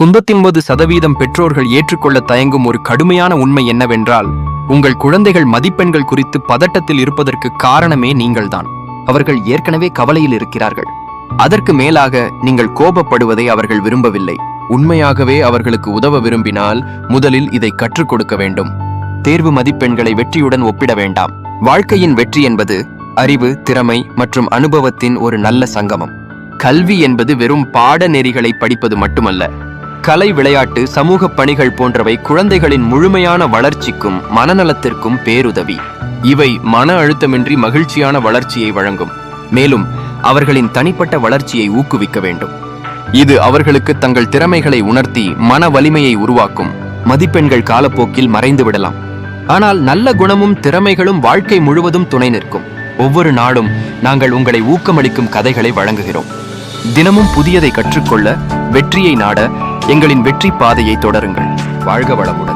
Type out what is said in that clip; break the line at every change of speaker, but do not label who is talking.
குந்தத்தின்பது சதவீதம் பெற்றோர்கள் ஏற்றுக்கொள்ள தயங்கும் ஒரு கடுமையான உண்மை என்னவென்றால் உங்கள் குழந்தைகள் மதிப்பெண்கள் குறித்து பதட்டத்தில் இருப்பதற்கு காரணமே நீங்கள்தான். அவர்கள் ஏற்கனவே கவலையில் இருக்கிறார்கள். அதற்கு மேலாக நீங்கள் கோபப்படுவதை அவர்கள் விரும்பவில்லை. உண்மையாகவே அவர்களுக்கு உதவ விரும்பினால் முதலில் இதை கற்றுக் கொடுக்க வேண்டும். தேர்வு மதிப்பெண்களை வெற்றியுடன் ஒப்பிட வேண்டாம். வாழ்க்கையின் வெற்றி என்பது அறிவு திறமை மற்றும் அனுபவத்தின் ஒரு நல்ல சங்கமம். கல்வி என்பது வெறும் பாடநெறிகளை படிப்பது மட்டுமல்ல. கலை விளையாட்டு சமூக பணிகள் போன்றவை குழந்தைகளின் முழுமையான வளர்ச்சிக்கும் மனநலத்திற்கும் பேருதவி. இவை மன அழுத்தமின்றி மகிழ்ச்சியான வளர்ச்சியை வழங்கும். மேலும் அவர்களின் தனிப்பட்ட வளர்ச்சியை ஊக்குவிக்க வேண்டும். இது அவர்களுக்கு தங்கள் திறமைகளை உணர்த்தி மன வலிமையை உருவாக்கும். மதிப்பெண்கள் காலப்போக்கில் மறைந்து விடலாம். ஆனால் நல்ல குணமும் திறமைகளும் வாழ்க்கை முழுவதும் துணை நிற்கும். ஒவ்வொரு நாளும் நாங்கள் உங்களை ஊக்கமளிக்கும் கதைகளை வழங்குகிறோம். தினமும் புதியதை கற்றுக்கொள்ள வெற்றியை நாட எங்களின் வெற்றி பாதையை தொடருங்கள். வாழ்க வளமுடன்.